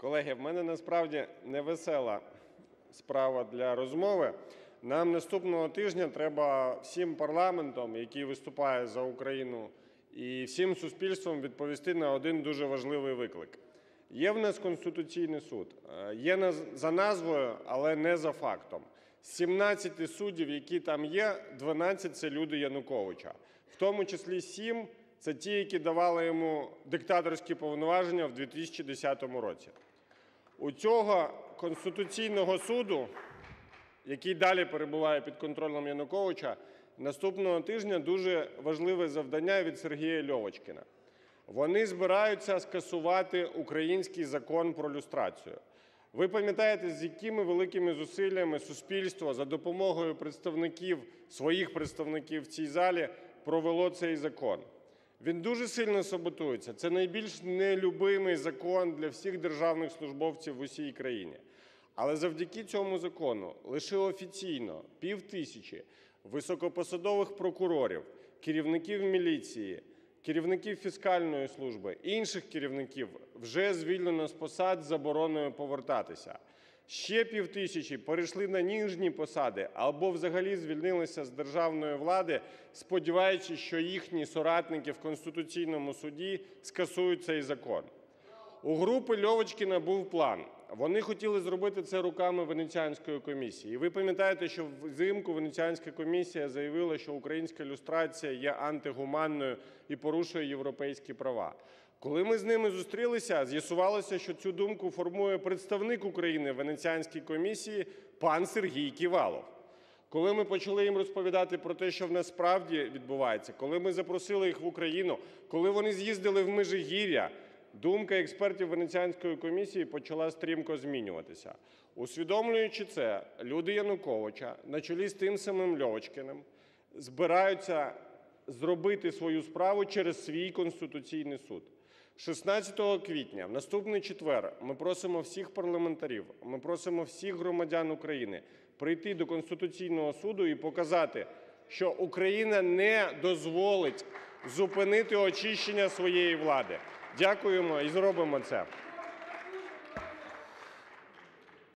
Колеги, в мене насправді невесела справа для розмови. Нам наступного тижня треба всім парламентом, який виступає за Україну, і всім суспільством відповісти на один дуже важливий виклик. Є в нас Конституційний Суд, е, є за назвою, але не за фактом. З 17 суддів, які там є, 12 – це люди Януковича, в тому числі 7 – це ті, які давали йому диктаторські повноваження в 2010 році. У цього Конституційного Суду, який далі перебуває під контролем Януковича, наступного тижня дуже важливе завдання від Сергія Льовочкіна. Вони збираються скасувати український закон про люстрацію. Ви пам'ятаєте, з якими великими зусиллями суспільство за допомогою представників, своїх представників в цій залі провело цей закон. Він дуже сильно саботується. Це найбільш нелюбимий закон для всіх державних службовців в усій країні. Але завдяки цьому закону лише офіційно півтисячі високопосадових прокурорів, керівників міліції, керівників фіскальної служби, інших керівників вже звільнено з посад з забороною повертатися. Ще півтисячі перейшли на ніжні посади або взагалі звільнилися з державної влади, сподіваючись, що їхні соратники в Конституційному Суді скасують цей закон. У групи Льовочкіна був план. Вони хотіли зробити це руками Венеціанської комісії. І ви пам'ятаєте, що взимку Венеціанська комісія заявила, що українська люстрація є антигуманною і порушує європейські права. Коли ми з ними зустрілися, з'ясувалося, що цю думку формує представник України в Венеціанській комісії пан Сергій Ківалов. Коли ми почали їм розповідати про те, що в нас справді відбувається, коли ми запросили їх в Україну, коли вони з'їздили в Межигір'я, думка експертів Венеціанської комісії почала стрімко змінюватися. Усвідомлюючи це, люди Януковича на чолі з тим самим Льовочкіним збираються зробити свою справу через свій Конституційний суд. 16 квітня, в наступний четвер, ми просимо всіх парламентарів, ми просимо всіх громадян України прийти до Конституційного суду і показати, що Україна не дозволить зупинити очищення своєї влади. Дякуємо і зробимо це.